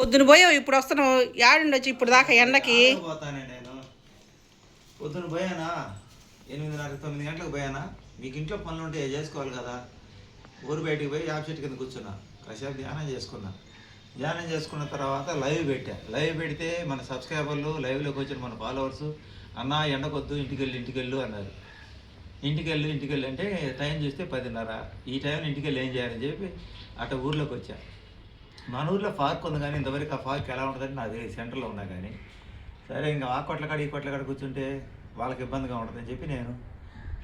పొద్దున పోయావు ఇప్పుడు వస్తున్నావు యాడుండొచ్చు ఇప్పుడు దాకా ఎండకి. ఆటో పోతానే నేను. పొద్దున పోయానా? ఎనిమిదిన్నర తొమ్మిది గంటలకు పోయానా? మీకు ఇంట్లో పనులు ఉంటే చేసుకోవాలి కదా? ఊరు బయటికి పోయి యాప్ చెట్టు కింద కూర్చున్నా. కాసేపు ధ్యానం చేసుకున్నా. ధ్యానం చేసుకున్న తర్వాత లైవ్ పెట్టా. లైవ్ పెడితే మన సబ్స్క్రైబర్లు లైవ్లోకి వచ్చిన మన ఫాలోవర్స్ అన్న ఎండకొద్దు ఇంటికి వెళ్ళి ఇంటికి వెళ్ళు అన్నారు. ఇంటికి వెళ్ళు ఇంటికి వెళ్ళి అంటే టైం చూస్తే పదిన్నర. ఈ టైం ఇంటికి వెళ్ళి ఏం చేయాలని చెప్పి అట్ట ఊర్లోకి వచ్చా. మన ఊర్లో పార్క్ ఉంది కానీ ఇంతవరకు ఆ పార్క్ ఎలా ఉంటుందని నాకు తెలియదు సెంటర్లో ఉన్నా కానీ. సరే ఇంకా ఆ కొట్ల కాడ ఈ కొట్ల కాడ కూర్చుంటే వాళ్ళకి ఇబ్బందిగా ఉంటుందని చెప్పి నేను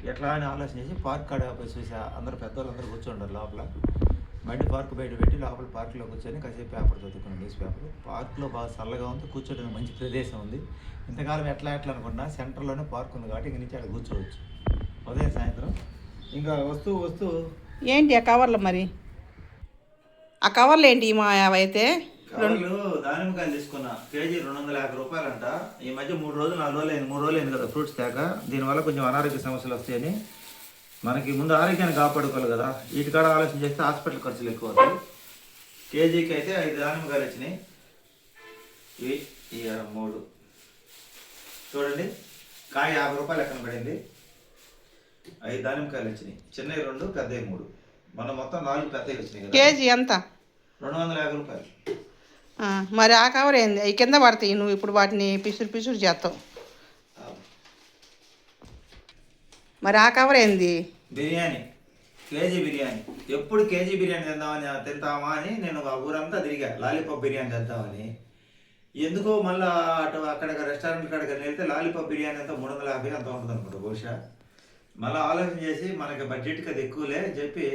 ఎట్లా అని ఆలోచన చేసి పార్క్ కాడ పోయి చూసా. అందరూ పెద్దవాళ్ళు అందరూ కూర్చుంటారు లోపల. బండి పార్క్ బయట పెట్టి లోపల పార్క్లో కూర్చొని కాసేపు పేపర్ చదువుకున్నాను న్యూస్ పేపర్. పార్క్లో బాగా చల్లగా ఉంది కూర్చోడానికి మంచి ప్రదేశం ఉంది. ఇంతకాలం ఎట్లా ఎట్లా అనుకున్నా సెంటర్లోనే పార్క్ ఉంది కాబట్టి ఇంక నుంచి అక్కడ కూర్చోవచ్చు. ఉదయం సాయంత్రం. ఇంకా వస్తూ వస్తూ ఏంటి ఆ కవర్లు మరి? ఆ కవర్లు ఏంటి మా కవర్లు దానిమ్మకాయలు తీసుకున్నా. కేజీ రెండు వందల యాభై రూపాయలంట. ఈ మధ్య మూడు రోజులు నాలుగు రోజులు అయింది. మూడు రోజులు అయింది కదా ఫ్రూట్స్ తేక. దీనివల్ల కొంచెం అనారోగ్య సమస్యలు వస్తాయని. మనకి ముందు ఆరోగ్యాన్ని కాపాడుకోవాలి కదా. వీటి కాడ ఆలోచన చేస్తే హాస్పిటల్ ఖర్చులు ఎక్కువ అవుతాయి. కేజీకి అయితే ఐదు దానిమ్మకాయలు వచ్చినాయి. ఇవి ఈ మూడు. చూడండి. కాయ యాభై రూపాయలు ఎక్కడ పడింది. ఐదు దానిమ్మకాయలు వచ్చినాయి. చిన్నవి రెండు పెద్దవి మూడు. మన మొత్తం నాలుగు పెద్దవి వచ్చినాయి కేజీ ఎంత? రెండు వందల యాభై రూపాయలు మరి ఆ కవర్ ఏంది? అవి కింద పడతాయి నువ్వు ఇప్పుడు వాటిని పిసురు పిసురు చేస్తావు. మరి ఆ కవర్ ఏంది? బిర్యానీ. కేజీ బిర్యానీ. ఎప్పుడు కేజీ బిర్యానీ తిందామని తింటామా అని నేను ఆ ఊరంతా తిరిగా. లాలీపాప్ బిర్యానీ తిందామని ఎందుకో మళ్ళీ అటు అక్కడ రెస్టారెంట్ కాడికి వెళ్తే లాలీపాప్ బిర్యానీ అంతా మూడు వందల యాభై అంత ఉంటుంది అనుకుంటా బహుశా. మళ్ళీ ఆలోచన చేసి మనకి బడ్జెట్కి అది ఎక్కువలే చెప్పి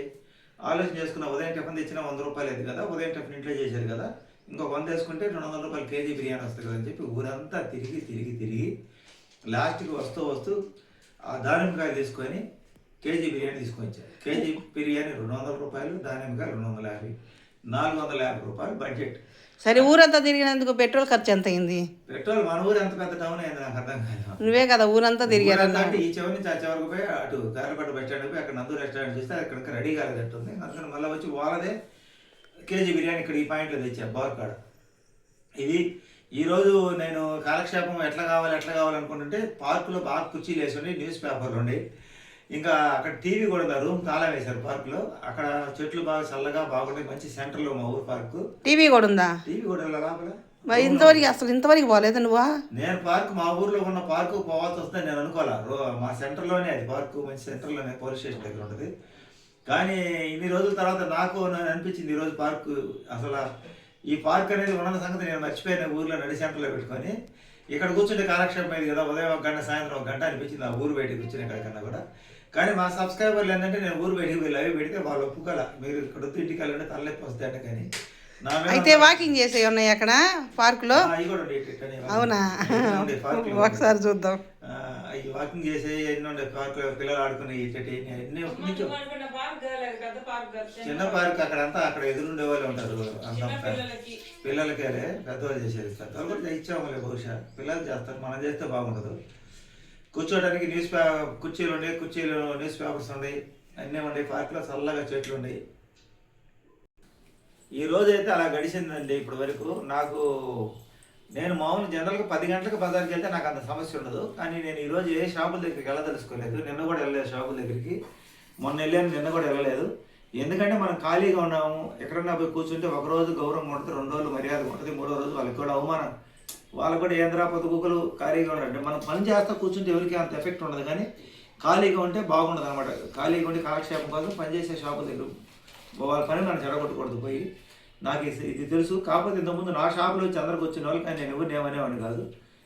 ఆలోచన చేసుకున్న ఉదయం టిఫిన్ తెచ్చిన వంద రూపాయలు అయింది కదా ఉదయం టిఫిన్ ఇంట్లో చేశారు కదా ఇంకొక వంద వేసుకుంటే రెండు వందల రూపాయలు కేజీ బిర్యానీ వస్తుంది కదా అని చెప్పి ఊరంతా తిరిగి తిరిగి తిరిగి లాస్ట్కి వస్తూ వస్తూ ఆ దానిమ్మకాయలు తీసుకొని కేజీ బిర్యానీ తీసుకొని వచ్చారు కేజీ బిర్యానీ రెండు వందల రూపాయలు దానిమ్మకాయలు రెండు వందల యాభై నాలుగు వందల యాభై రూపాయలు బడ్జెట్ సరే ఊరంతా తిరిగినందుకు పెట్రోల్ ఖర్చు ఎంత అయింది పెట్రోల్ మన ఊరు ఎంత పెద్ద టౌన్ అయింది నాకు అర్థం కాదు. నువ్వే కదా ఊరంతా తిరిగారు అంటే ఈ చివరి నుంచి ఆ చివరికి పోయి అటు గారపట్ట బస్ స్టాండ్ పోయి అక్కడ నందు రెస్టారెంట్ చూస్తే అక్కడ రెడీ కాలేదట్టుంది అందుకని మళ్ళీ వచ్చి వాళ్ళదే కేజీ బిర్యానీ ఇక్కడ ఈ పాయింట్లో తెచ్చా బార్ కాడ. ఇది ఈరోజు నేను కాలక్షేపం ఎట్లా కావాలి ఎట్లా కావాలనుకుంటుంటే పార్కులో బాగా కుర్చీలు వేసి ఉండి న్యూస్ పేపర్లు ఉండి. ఇంకా అక్కడ టీవీ కూడా ఉంది రూమ్ తాళం వేశారు పార్కులో. అక్కడ చెట్లు బాగా చల్లగా బాగుంటాయి మంచి సెంటర్లో మా ఊరు పార్కు. టీవీ కూడా ఉందా? టీవీ కూడా లోపల? మరి ఇంతవరకు అసలు ఇంతవరకు పోలేదు నువ్వా? నేను పార్క్ మా ఊర్లో ఉన్న పార్కు పోవాల్సి వస్తే నేను అనుకోలే రో- మా సెంటర్లోనే అది పార్కు మంచి సెంటర్లోనే పోలీస్ స్టేషన్ దగ్గర ఉంటుంది. కానీ ఇన్ని రోజుల తర్వాత నాకు అనిపించింది ఈరోజు పార్కు. అసలు ఈ పార్క్ అనేది ఉన్న సంగతి నేను మర్చిపోయిన. ఊర్లో నడి సెంటర్లో పెట్టుకొని. ఇక్కడ కూర్చుంటే కాలక్షేపం అయింది కదా. ఉదయం ఒక గంట సాయంత్రం ఒక గంట అనిపించింది ఆ ఊరు బయటకు కూర్చునే కన్నా కూడా. కానీ మా సబ్స్క్రైబర్లు ఏంటంటే నేను ఊరు బయటికి వెళ్ళి అవి పెడితే వాళ్ళు ఒప్పుకోలే. మీరు ఇక్కడ వస్తే ఇంటికి వెళ్ళండి తలనొప్పి వస్తాయంట కానీ. నా మీద అయితే వాకింగ్ చేసేవి ఉన్నాయి అక్కడ? అవి ఉండేవి ఇట్టనే అవునా? ఒకసారి చూద్దాం. ఈ వాకింగ్ చేసే ఎన్ని ఉండే పార్క్ పిల్లలు ఆడుకునే కొంచెం చిన్న పార్క్ అక్కడ అంతా అక్కడ ఎదురుండే వాళ్ళు ఉంటారు. అంతా పిల్లలకి. పెద్దవాళ్ళు చేసేది. పెద్దవాళ్ళు కూడా ఇచ్చాములే బహుశా. పిల్లలు చేస్తారు మనం చేస్తే బాగుండదు. కూర్చోడానికి న్యూస్ పేపర్ కుర్చీలు ఉండే కుర్చీలు న్యూస్ పేపర్స్ ఉన్నాయి. అన్నీ ఉండే పార్క్లో చల్లగా చెట్లు ఉన్నాయి. ఈ రోజు అయితే అలా గడిచిందండి ఇప్పటి వరకు. నాకు నేను మామూలు జనరల్గా పది గంటలకు బజార్కి వెళ్తే నాకు అంత సమస్య ఉండదు. కానీ నేను ఈరోజు ఏ షాపుల దగ్గరికి వెళ్ళదలుచుకోలేదు. నిన్న కూడా వెళ్ళలేదు షాపుల దగ్గరికి. మొన్న వెళ్ళాను నిన్న కూడా వెళ్ళలేదు. ఎందుకంటే మనం ఖాళీగా ఉన్నాము. ఎక్కడన్నా పోయి కూర్చుంటే ఒక రోజు గౌరవం ఉంటుంది రెండు రోజులు మర్యాద ఉంటుంది మూడో రోజు వాళ్ళకి కూడా అవమానం వాళ్ళు కూడా ఏంద్రా పొద్దుగుకలు ఖాళీగా ఉండండి మనం పని చేస్తా కూర్చుంటే ఎవరికి అంత ఎఫెక్ట్ ఉండదు. కానీ ఖాళీగా ఉంటే బాగుండదు అనమాట ఖాళీగా ఉండి కాలక్షేపం కోసం పనిచేసే షాపు దగ్గర వాళ్ళ పని మనం చెడగొట్టకూడదు. పోయి నాకు ఇది ఇది తెలుసు. కాకపోతే ఇంతకుముందు నా షాపులో వచ్చి అందరికి వచ్చిన వాళ్ళు కానీ నేను ఎవరిని ఏమనేవాడిని కాదు.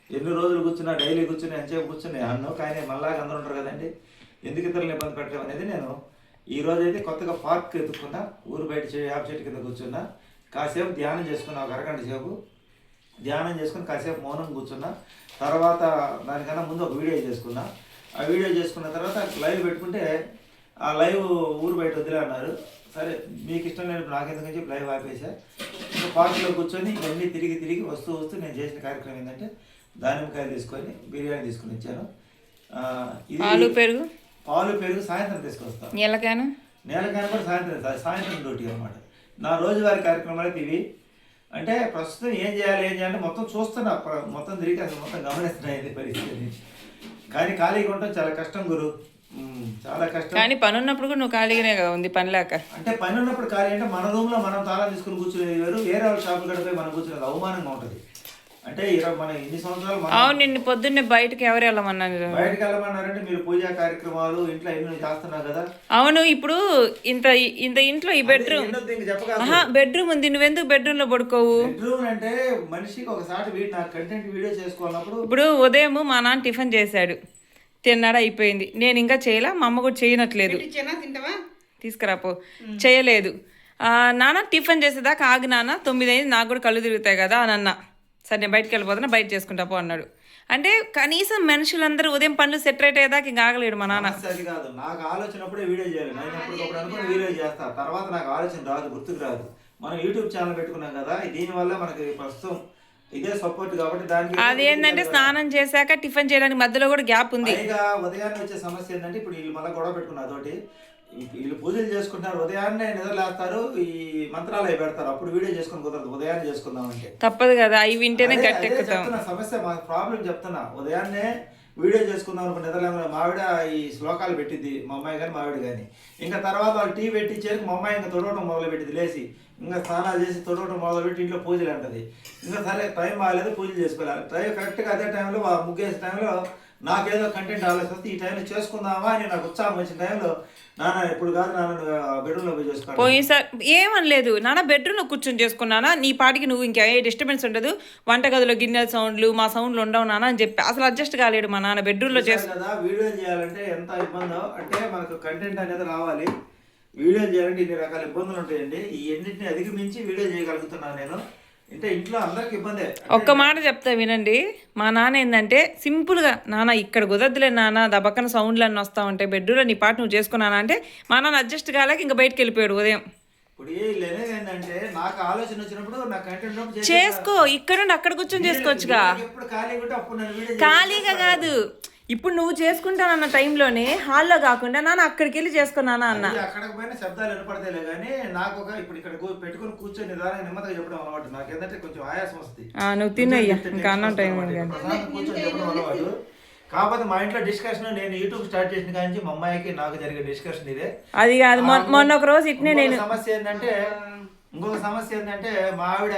ఎన్ని రోజులు కూర్చున్నా డైలీ కూర్చున్నా ఎంతసేపు కూర్చున్నా అన్నో కానీ మళ్ళాగా అందరూ ఉంటారు కదండి. ఎందుకు ఇతరులను ఇబ్బంది పెట్టడం అనేది నేను ఈ రోజు అయితే కొత్తగా పార్క్ ఎత్తుకున్నా ఊరు బయట చే- వేప చెట్టు కింద కూర్చున్నా కాసేపు ధ్యానం చేసుకున్నా ఒక అరగంట సేపు ధ్యానం చేసుకుని కాసేపు మౌనం కూర్చున్నా. తర్వాత దానికన్నా ముందు ఒక వీడియో చేసుకున్నా. ఆ వీడియో చేసుకున్న తర్వాత లైవ్ పెట్టుకుంటే ఆ లైవ్ ఊరు బయట వదిలే అన్నారు. సరే మీకు ఇష్టం లేని నాకెందుకని చెప్పి లైవ్ ఆపేసా. ఇంకా పార్కులో కూర్చొని ఇవన్నీ తిరిగి తిరిగి వస్తూ వస్తూ నేను చేసిన కార్యక్రమం ఏంటంటే దానిమ్మకాయలు తీసుకొని బిర్యానీ తీసుకొని వచ్చాను. పాలు పెరుగు? పాలు పెరుగు సాయంత్రం తీసుకొస్తాను నీళ్ళకాను నేల కూడా సాయంత్రం సాయంత్రం డ్యూటీ అనమాట నా రోజువారీ కార్యక్రమాలు ఇవి. అంటే ప్రస్తుతం ఏం చేయాలి ఏం చేయాలి మొత్తం చూస్తున్నా మొత్తం తిరిగి అసలు మొత్తం గమనిస్తున్నా ఇది పరిస్థితి కానీ ఖాళీగా ఉండటం చాలా కష్టం గురు. చాలా కష్టం. కానీ పని ఉన్నప్పుడు కూడా నువ్వు ఖాళీగానే ఉంది పని లేక. అంటే పని ఉన్నప్పుడు ఖాళీ అంటే మన రూమ్లో మనం తాళం తీసుకుని కూర్చునేది వేరు వేరే వాళ్ళ షాపులు గడిపోయి మనం కూర్చునేది అవమానంగా ఉంటది. అంటే ఇరవై మన ఇన్ని సంవత్సరాలు మనం అవును నిన్ను పొద్దున్నే బయటకి ఎవరు వెళ్ళమన్నారు? బయటకు వెళ్ళమన్నారంటే మీరు పూజా కార్యక్రమాలు ఇంట్లో ఎన్ని చేస్తున్నారు కదా. అవును ఇప్పుడు ఇంత ఇంత ఇంట్లో ఈ బెడ్రూమ్. బెడ్రూమ్ ఉంది నువ్వెందుకు బెడ్రూమ్లో పడుకోవు? బెడ్రూమ్ అంటే మనిషికి ఒకసారి వీడి నాకు కంటెంట్ వీడియో చేసుకోవాలన్నప్పుడు ఇప్పుడు ఉదయం మా నాన్న టిఫిన్ చేశాడు. తిన్నాడు అయిపోయింది. నేను ఇంకా చేయలే మా అమ్మ కూడా చేయనట్లేదు. తీసుకురాపో. చేయలేదు. ఆ, నాన్న టిఫిన్ చేసేదాకా ఆగు నాన్న తొమ్మిది అయింది నాకు కూడా కళ్ళు తిరుగుతాయి కదా అని అన్న. సరే నేను బయటకు వెళ్ళిపోతున్నా బయట చేసుకుంటా పో అన్నాడు. అంటే కనీసం మనుషులందరూ ఉదయం పనులు సెటరేట్ అయ్యేదాకా ఇంకా ఆగలేడు మా నాన్న. అది కాదు. నాకు ఆలోచన అప్పుడే వీడియో చేయాలి. నేను ఎప్పటికప్పుడు అనుకుని వీడియో చేస్తా. తర్వాత నాకు ఆలోచన రాదు గుర్తుకు రాదు. మనం యూట్యూబ్ ఛానల్ పెట్టుకున్నాం కదా దీనివల్ల మనకి ప్రస్తుతం ఇదే సపోర్ట్ కాబట్టి దానికి అదేంటంటే స్నానం చేశాక టిఫిన్ చేయడానికి మధ్యలో కూడా గ్యాప్ ఉంది. పైగా ఉదయాన్నే వచ్చే సమస్య ఏంటంటే ఇప్పుడు వీళ్ళు మళ్ళీ గొడవ పెట్టుకున్నారు. అదొకటి. వీళ్ళు పూజలు చేసుకుంటారు ఉదయాన్నే నిద్రలేస్తారు ఈ మంత్రాలు అవి పెడతారు అప్పుడు వీడియో చేసుకుని కుదరదు ఉదయాన్నే చేసుకుందాం అంటే. తప్పదు కదా అవి వింటేనే గట్టెక్కుతాం. చెప్తున్నా సమస్య మా ప్రాబ్లం చెప్తున్నా ఉదయాన్నే వీడియో చేసుకుందాం అనుకున్న నిద్రలేమో మావిడ ఈ శ్లోకాలు పెట్టింది మా అమ్మాయి కానీ మావిడ కానీ ఇంకా తర్వాత వాళ్ళు టీ పెట్టించేది మా అమ్మాయి ఇంకా తొడవటం మొదలు పెట్టింది లేచి. ఇంకా స్నానాలు చేసి తొడవటం మొదలు పెట్టి ఇంట్లో పూజలు అంటది. ఇంకా సరే టైం బాగాలేదు పూజలు చేసుకోవాలి. టైం కరెక్ట్గా అదే టైంలో ముగ్గేసే టైంలో నాకేదో కంటెంట్ ఆలోచన వస్తే ఈ టైంలో చేసుకుందామా అని నాకు ఉత్సాహం వచ్చిన టైంలో నాన్న ఇప్పుడు కాదు నాన్న బెడ్రూమ్లో పోయి చేసుకోవాలి పోయినసారి ఏమనలేదు. నాన్న బెడ్రూమ్లో కూర్చొని చేసుకున్నానా? నీ పాటికి నువ్వు ఇంకా ఏ డిస్టర్బెన్స్ ఉండదు. వంటగదిలో గిన్నెల సౌండ్లు మా సౌండ్లు ఉండవు నాన్న అని చెప్పి అసలు అడ్జస్ట్ కాలేడు మా నాన్న బెడ్రూమ్లో చేసు కదా వీడియో చేయాలంటే ఎంత ఇబ్బందో. అంటే మనకు కంటెంట్ అనేది రావాలి. వీడియో చేయాలంటే ఇన్ని రకాల ఇబ్బందులు ఉంటాయండి. ఈ ఎన్నింటిని అధిగమించి వీడియో చేయగలుగుతున్నాను నేను. ఒక్క మాట చెప్తా వినండి. మా నాన్న ఏంటంటే సింపుల్గా నాన్న ఇక్కడ కుదరదులే నాన్న దబక్కన సౌండ్లు అన్నీ వస్తా ఉంటాయి బెడ్రూమ్లో నీ పాట నువ్వు చేసుకున్నానా? అంటే మా నాన్న అడ్జస్ట్ కాలేక ఇంకా బయటకు వెళ్ళిపోయాడు ఉదయం. చేసుకో ఇక్కడ నుండి అక్కడ కూర్చొని చేసుకోవచ్చుగా. ఖాళీగా కాదు. ఇప్పుడు నువ్వు చేసుకుంటానన్న టైంలోనే హాల్లో కాకుండా నాన్న అక్కడికి వెళ్ళి చేసుకున్నానా అన్న. అక్కడికి పోయిన శబ్దాలు వినపడతాయిలే కానీ నాకు ఒక ఇప్పుడు ఇక్కడ కూ- పెట్టుకొని కూర్చొని నిదానంగా నెమ్మదిగా చెప్పడం అలవాటు. నాకు ఏంటంటే కొంచెం ఆయాసం వస్తుంది. ఆ, నువ్వు తినయ్యా ఇంకా అన్నం టైం కూర్చొని చెప్పడం అలవాటు. కాకపోతే మా ఇంట్లో డిస్కషన్ నేను యూట్యూబ్ స్టార్ట్ చేసిన కానీ మా అమ్మాయికి నాకు జరిగే డిస్కషన్ ఇదే. అది కాదు మొన్న- ఒక రోజు ఇట్నే నేను సమస్య ఏంటంటే ఇంకొక సమస్య ఏంటంటే మా ఆవిడ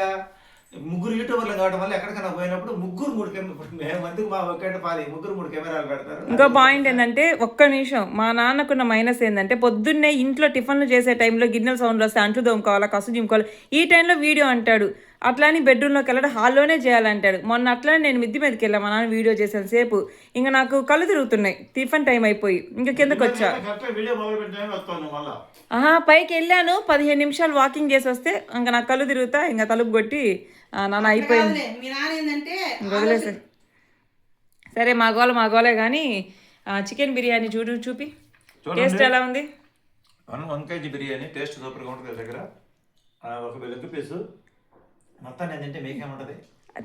ముగ్గురు యూట్యూబర్లు కావడం వల్ల ఎక్కడికైనా పోయినప్పుడు ముగ్గురు మూడు కెమెరా మందికి మా ఒక్కటి పాది ముగ్గురు మూడు కెమెరాలు పెడతారు. ఇంకో పాయింట్ ఏంటంటే ఒక్క నిమిషం మా నాన్నకున్న మైనస్ ఏంటంటే పొద్దున్నే ఇంట్లో టిఫిన్లు చేసే టైంలో గిన్నెల సౌండ్ వస్తే అంట్లు తోముకోవాలా కసు జిమ్కోవాలి ఈ టైంలో వీడియో అంటాడు. అట్లాని బెడ్రూమ్లోకి వెళ్ళడం హాల్లోనే చేయాలంటాడు. మొన్న అట్లానే నేను మిద్ది మీదకి వెళ్ళా మా నాన్న వీడియో చేసాను సేపు. ఇంకా నాకు కళ్ళు తిరుగుతున్నాయి టిఫిన్ టైం అయిపోయి. ఇంకా కిందకి వచ్చా. ఆహా పైకి వెళ్ళాను పదిహేను నిమిషాలు వాకింగ్ చేసి వస్తే ఇంకా నాకు కళ్ళు తిరుగుతా ఇంకా తలుపు కొట్టి నాన్న అయిపోయింది. ఏంటంటే వదిలేసే సరే మా గోల మా గోలే కానీ చికెన్ బిర్యానీ చూడు చూపి. టేస్ట్ ఎలా ఉంది? వన్ కేజీ బిర్యానీ టేస్ట్ సూపర్గా ఉంటుంది దగ్గర. ఒక లెగ్ పీసు. మొత్తం తింటే మీకేముంటది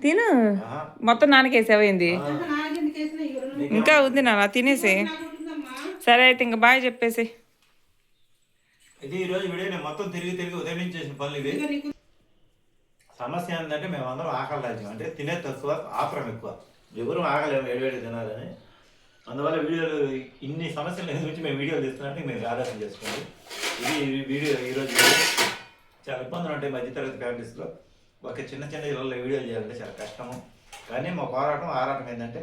తిను. మొత్తం ఎవరు ఇంకా ఉంది నాన్న తినేసి. సరే అయితే ఇంకా బాయ్ చెప్పేసి. ఇది ఈ రోజు వీడియో మొత్తం తిరిగి తిరిగి ఉదయం చేసిన పనులు ఇవి. సమస్య ఏంటంటే మేము అందరం ఆకలి రాజ్యం అంటే తినే తక్కువ ఆపరం ఎక్కువ. ఎవరు ఆగలేము ఏడువేడు తినాలని. అందువల్ల వీడియోలు ఇన్ని సమస్యల గురించి మేము వీడియోలు తీస్తున్నట్టు మేము ఆలోచన చేసుకోండి. ఇది వీడియో ఈరోజు చాలా ఇబ్బందులు ఉంటాయి మధ్యతరగతి ఫ్యామిలీస్లో. ఒక చిన్న చిన్న ఇళ్ళల్లో వీడియోలు చేయాలంటే చాలా కష్టము. కానీ మా పోరాటం ఆరాటం ఏంటంటే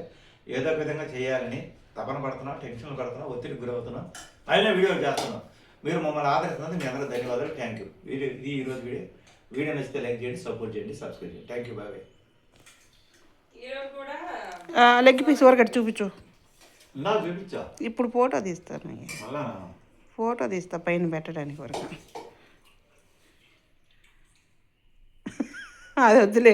ఏదో ఒక విధంగా చేయాలని తపన పడుతున్నాం టెన్షన్లు పడుతున్నాం ఒత్తిడికి గురవుతున్నాం. అయినా వీడియోలు చేస్తున్నాం. మీరు మమ్మల్ని ఆదరిస్తున్నందుకు మీ అందరూ ధన్యవాదాలు. థ్యాంక్ యూ వీడియో ఇది ఈరోజు వీడియో వీడియో నచ్చితే లైక్ చేయండి సపోర్ట్ చేయండి సబ్స్క్రైబ్ చేయండి. Thank you bye bye leg piece వరకు చూపించు. ఇప్పుడు ఫోటో తీస్తాను ఫోటో తీస్తా పైన పెట్టడానికి వరకు. అది వద్దులే.